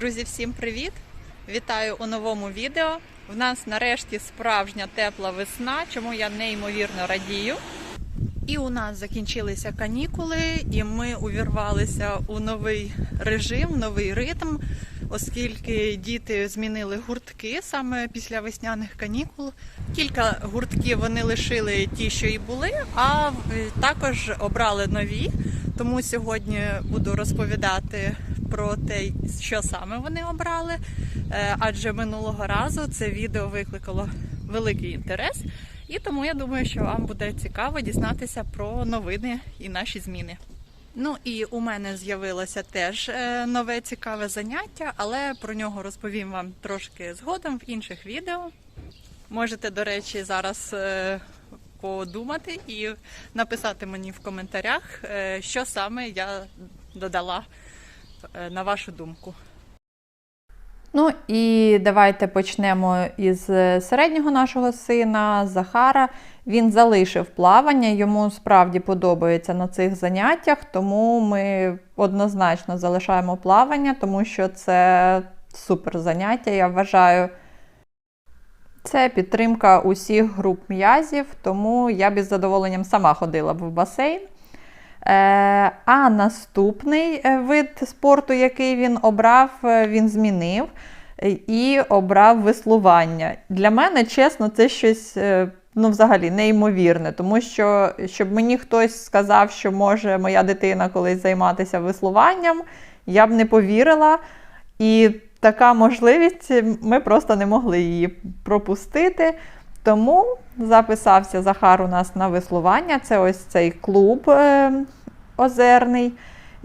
Друзі, всім привіт! Вітаю у новому відео. В нас нарешті справжня тепла весна, чому я неймовірно радію. І у нас закінчилися канікули, і ми увірвалися у новий режим, новий ритм, оскільки діти змінили гуртки саме після весняних канікул. Кілька гуртків вони лишили ті, що і були, а також обрали нові. Тому сьогодні буду розповідати про те, що саме вони обрали. Е, Адже минулого разу це відео викликало великий інтерес, і тому я думаю, що вам буде цікаво дізнатися про новини і наші зміни. Ну і у мене з'явилося теж е, нове цікаве заняття, але про нього розповім вам трошки згодом в інших відео. Можете, до речі, зараз е, подумати і написати мені в коментарях, що саме я додала на вашу думку. Ну і давайте почнемо із е, середнього нашого сина Захара. Він залишив плавання, йому справді подобається на цих заняттях, тому ми однозначно залишаємо плавання, тому що це супер заняття, я вважаю. Це підтримка усіх груп м'язів, тому я б із задоволенням сама ходила б в басейн. Е, А наступний е, вид спорту, який він обрав, е, він змінив і обрав веслування. Для мене, чесно, це щось ну, взагалі неймовірне, тому що щоб мені хтось сказав, що може моя дитина колись займатися веслуванням, я б не повірила. І така можливість, ми просто не могли її пропустити. Тому записався Захар у нас на веслування. Це ось цей клуб озерний.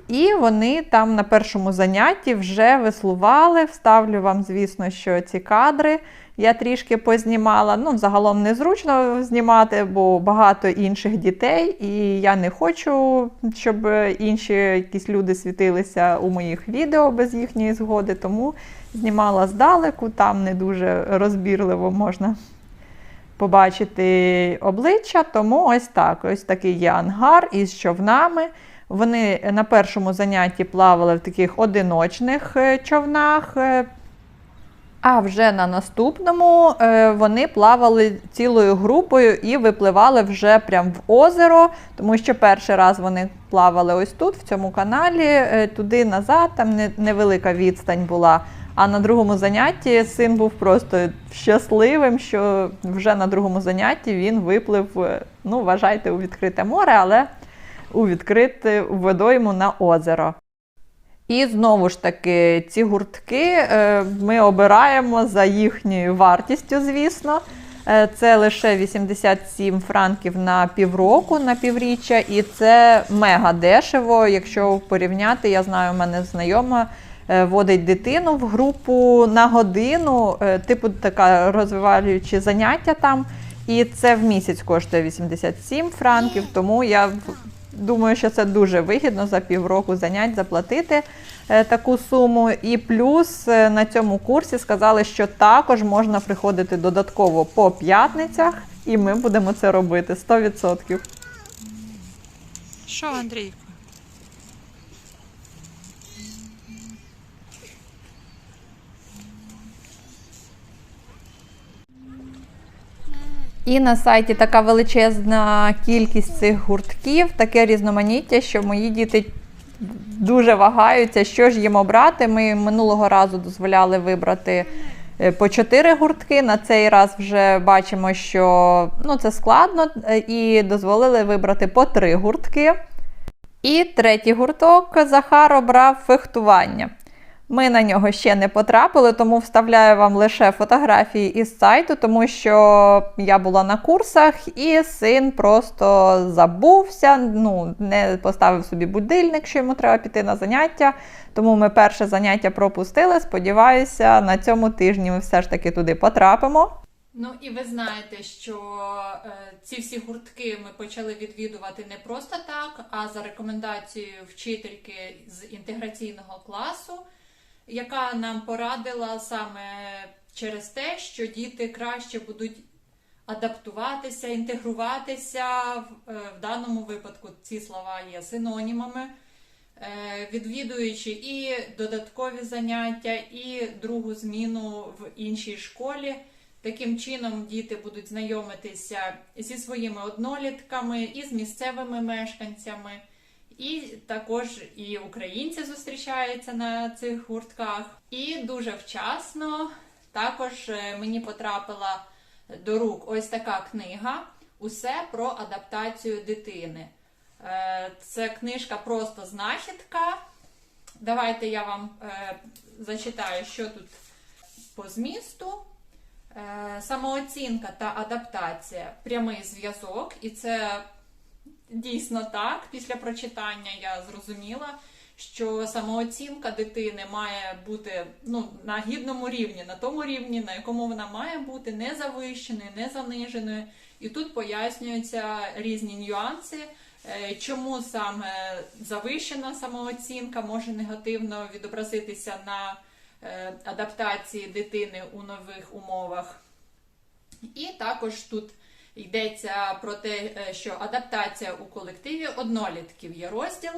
І вони там на першому занятті вже веслували. Вставлю вам, звісно, що ці кадри я трішки познімала. Ну, загалом незручно знімати, бо багато інших дітей, і я не хочу, щоб інші якісь люди світилися у моїх відео без їхньої згоди. Тому знімала здалеку, там не дуже розбірливо можна побачити обличчя. Тому ось так: ось такий є ангар із човнами. Вони на першому занятті плавали в таких одиночних е, човнах. е, А вже на наступному е, вони плавали цілою групою і випливали вже прямо в озеро, тому що перший раз вони плавали ось тут, в цьому каналі, туди назад, там невелика відстань була. А на другому занятті син був просто щасливим, що вже на другому занятті він виплив, е, ну, вважайте, у відкрите море, але у відкрите водойму на озеро. І знову ж таки, ці гуртки е, ми обираємо за їхньою вартістю, звісно. Е, Це лише 87 франків на півроку, на півріччя, і це мега дешево. Якщо порівняти, я знаю, у мене знайома водить дитину в групу на годину, е, типу така розвиваючі заняття там. І це в місяць коштує 87 франків, тому я думаю, що це дуже вигідно за півроку занять заплатити е, таку суму. І плюс е, на цьому курсі сказали, що також можна приходити додатково по п'ятницях, і ми будемо це робити 100%. Що, Андрій? І на сайті така величезна кількість цих гуртків, таке різноманіття, що мої діти дуже вагаються, що ж їм обрати. Ми минулого разу дозволяли вибрати е, по чотири гуртки. На цей раз вже бачимо, що ну, це складно, е, і дозволили вибрати по три гуртки. І третій гурток Захар обрав фехтування. Ми на нього ще не потрапили, тому вставляю вам лише фотографії із сайту, тому що я була на курсах, і син просто забувся, ну, не поставив собі будильник, що йому треба піти на заняття. Тому ми перше заняття пропустили. Сподіваюся, на цьому тижні ми все ж таки туди потрапимо. Ну і ви знаєте, що е, ці всі гуртки ми почали відвідувати не просто так, а за рекомендацією вчительки з інтеграційного класу, яка нам порадила саме через те, що діти краще будуть адаптуватися, інтегруватися в, е, даному випадку. Ці слова є синонімами е, відвідуючи і додаткові заняття, і другу зміну в іншій школі. Таким чином діти будуть знайомитися зі своїми однолітками і з місцевими мешканцями. І також і українці зустрічаються на цих гуртках. І дуже вчасно також е, мені потрапила до рук ось така книга Усе про адаптацію дитини. Е, Це книжка просто знахідка. Давайте я вам е, зачитаю, що тут по змісту. Самооцінка та адаптація прямий зв'язок, і це дійсно так. Після прочитання я зрозуміла, що самооцінка дитини має бути ну, на гідному рівні, на тому рівні, на якому вона має бути, не завищеною, не заниженою. І тут пояснюються різні нюанси, е, чому саме завищена самооцінка може негативно відобразитися на е, адаптації дитини у нових умовах. І також тут йдеться про те, е, що адаптація у колективі однолітків є розділ.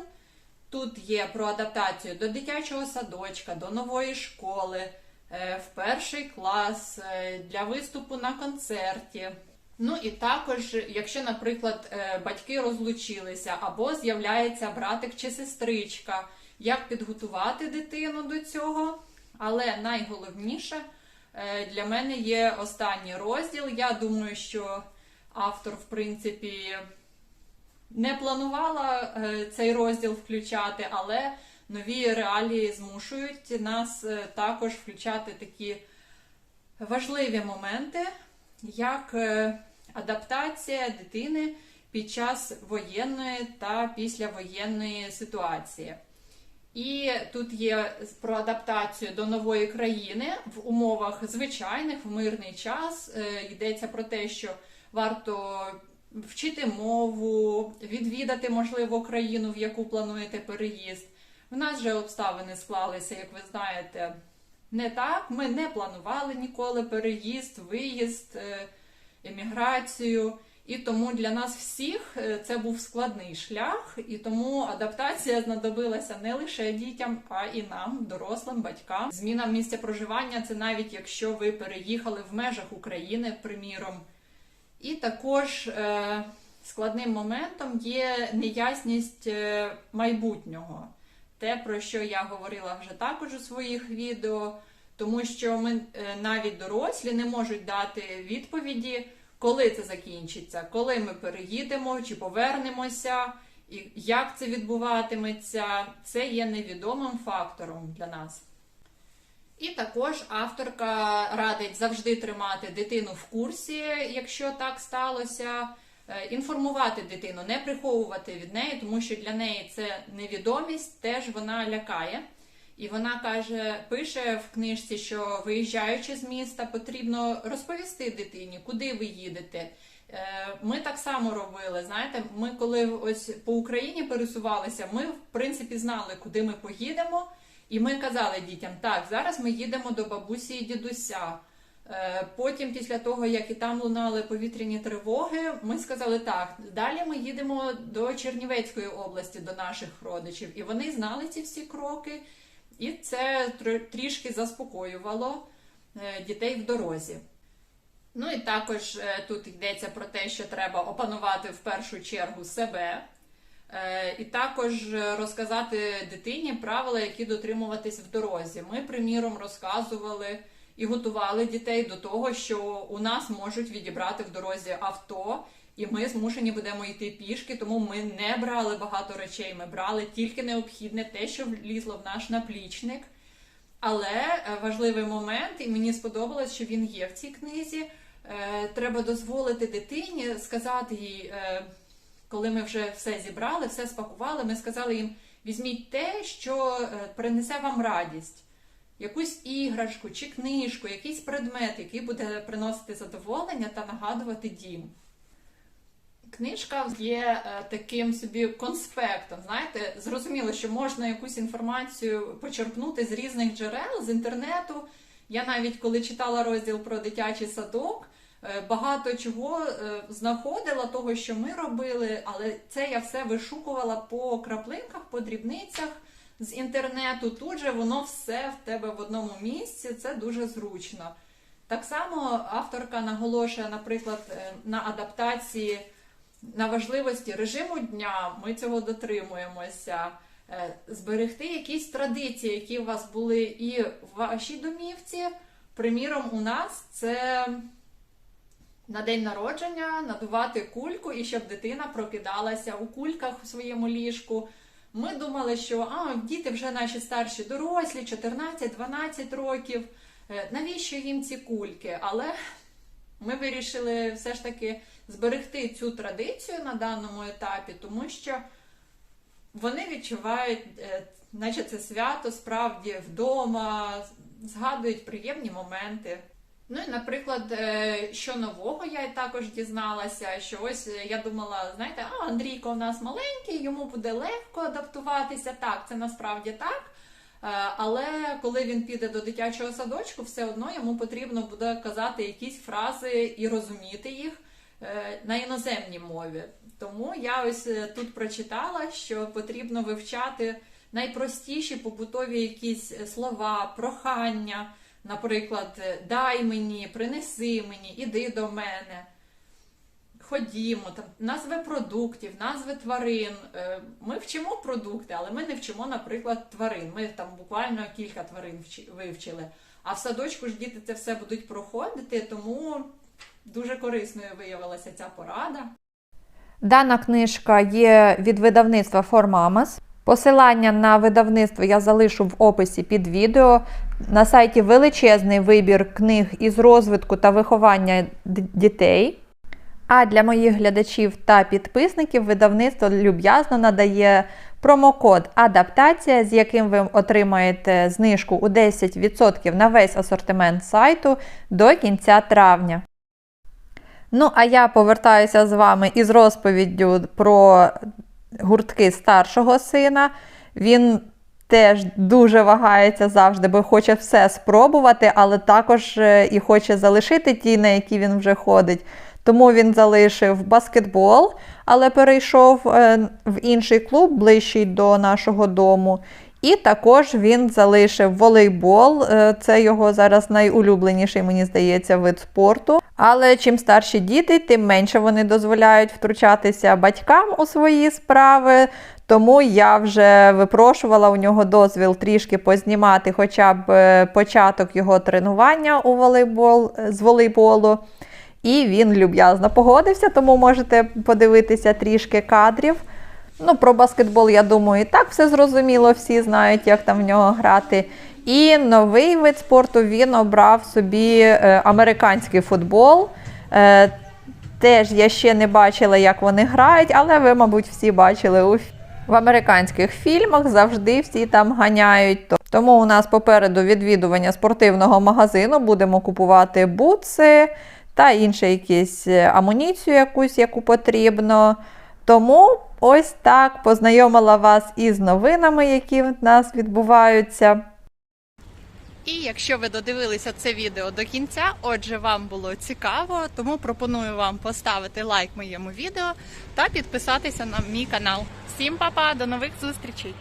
Тут є про адаптацію до дитячого садочка, до нової школи, е, в перший клас, е, для виступу на концерті. Ну і також, якщо, наприклад, батьки розлучилися або з'являється братик чи сестричка, як підготувати дитину до цього. Але найголовніше для мене є останній розділ. Я думаю, що автор, в принципі, не планувала е, цей розділ включати, але нові реалії змушують нас е, також включати такі важливі моменти, як е, адаптація дитини під час воєнної та післявоєнної ситуації. І тут є про адаптацію до нової країни в умовах звичайних, в мирний час. Йдеться про те, що варто вчити мову, відвідати, можливо, країну, в яку плануєте переїзд. В нас же обставини склалися, як ви знаєте, не так. Ми не планували ніколи переїзд, виїзд, е, еміграцію. І тому для нас всіх е, це був складний шлях, і тому адаптація знадобилася не лише дітям, а і нам, дорослим батькам. Зміна місця проживання це навіть якщо ви переїхали в межах України, приміром. І також е, складним моментом є неясність е, майбутнього. Те, про що я говорила вже також у своїх відео, тому що ми е, навіть дорослі не можуть дати відповіді, коли це закінчиться, коли ми переїдемо чи повернемося, і як це відбуватиметься. Це є невідомим фактором для нас. І також авторка радить завжди тримати дитину в курсі, якщо так сталося, е, інформувати дитину, не приховувати від неї, тому що для неї це невідомість, теж вона лякає. І вона каже, пише в книжці, що виїжджаючи з міста, потрібно розповісти дитині, куди ви їдете. Е, Ми так само робили. Знаєте, ми коли ось по Україні пересувалися, ми в принципі знали, куди ми поїдемо. І ми казали дітям, так, зараз ми їдемо до бабусі і дідуся. Е, Потім, після того, як і там лунали повітряні тривоги, ми сказали так, далі ми їдемо до Чернівецької області, до наших родичів. І вони знали ці всі кроки, і це трішки заспокоювало е, дітей в дорозі. Ну і також е, тут йдеться про те, що треба опанувати в першу чергу себе. І також розказати дитині правила, які дотримуватись в дорозі. Ми, приміром, розказували і готували дітей до того, що у нас можуть відібрати в дорозі авто, і ми змушені будемо йти пішки, тому ми не брали багато речей. Ми брали тільки необхідне те, що влізло в наш наплічник. Але е, важливий момент, і мені сподобалось, що він є в цій книзі. Е, Треба дозволити дитині сказати їй, е, коли ми вже все зібрали, все спакували, ми сказали їм: візьміть те, що е, принесе вам радість. Якусь іграшку чи книжку, якийсь предмет, який буде приносити задоволення та нагадувати дім. Книжка є е, таким собі конспектом. Знаєте, зрозуміло, що можна якусь інформацію почерпнути з різних джерел, з інтернету. Я навіть коли читала розділ про дитячий садок, багато чого е, знаходила, того, що ми робили, але це я все вишукувала по краплинках, по дрібницях з інтернету. Тут же воно все в тебе в одному місці, це дуже зручно. Так само авторка наголошує, наприклад, е, на адаптації на важливості режиму дня. Ми цього дотримуємося. Е, Зберегти якісь традиції, які у вас були і в вашій домівці. Приміром, у нас це на день народження надувати кульку і щоб дитина прокидалася у кульках у своєму ліжку. Ми думали, що а, діти вже наші старші дорослі, 14-12 років. Е, Навіщо їм ці кульки? Але ми вирішили все ж таки зберегти цю традицію на даному етапі, тому що вони відчувають, е, наче це свято справді вдома, згадують приємні моменти. Ну і, наприклад, е, що нового я також дізналася, що ось е, я думала, знаєте, а Андрійко у нас маленький, йому буде легко адаптуватися. Так, це насправді так. Е, Але коли він піде до дитячого садочку, все одно йому потрібно буде казати якісь фрази і розуміти їх на іноземній мові. Тому я ось тут прочитала, що потрібно вивчати найпростіші побутові якісь слова, прохання, наприклад, е, дай мені, принеси мені, іди до мене. Ходімо, там назви продуктів, назви тварин. Е, Ми вчимо продукти, але ми не вчимо, наприклад, тварин. Ми там буквально кілька тварин вивчили. А в садочку ж діти це все будуть проходити, тому дуже корисною виявилася ця порада. Дана книжка є від видавництва Формамас. Посилання на видавництво я залишу в описі під відео. На сайті величезний вибір книг із розвитку та виховання дітей. А для моїх глядачів та підписників видавництво люб'язно надає промокод Адаптація, з яким ви отримаєте знижку у 10% на весь асортимент сайту до кінця травня. Ну, а я повертаюся з вами із розповіддю про гуртки старшого сина. Він теж дуже вагається завжди, бо хоче все спробувати, але також е, і хоче залишити ті, на які він вже ходить. Тому він залишив баскетбол, але перейшов е, в інший клуб, ближчий до нашого дому. І також він залишив волейбол. Е, Це його зараз найулюбленіший, мені здається, вид спорту. Але чим старші діти, тим менше вони дозволяють втручатися батькам у свої справи. Тому я вже випрошувала у нього дозвіл трішки познімати хоча б е, початок його тренування у волейбол, з волейболу. І він люб'язно погодився, тому можете подивитися трішки кадрів. Ну, про баскетбол, я думаю, і так все зрозуміло, всі знають, як там в нього грати. І новий вид спорту він обрав собі е, американський футбол. Е, теж я ще не бачила, як вони грають, але ви, мабуть, всі бачили у в американських фільмах завжди всі там ганяють. То- Тому у нас попереду відвідування спортивного магазину будемо купувати бутси та інше якісь е, амуніцію, якусь, яку потрібно. Тому ось так познайомила вас із новинами, які в нас відбуваються. І якщо ви додивилися це відео до кінця, отже, вам було цікаво, тому пропоную вам поставити лайк моєму відео та підписатися на мій канал. Всім па-па, до нових зустрічей!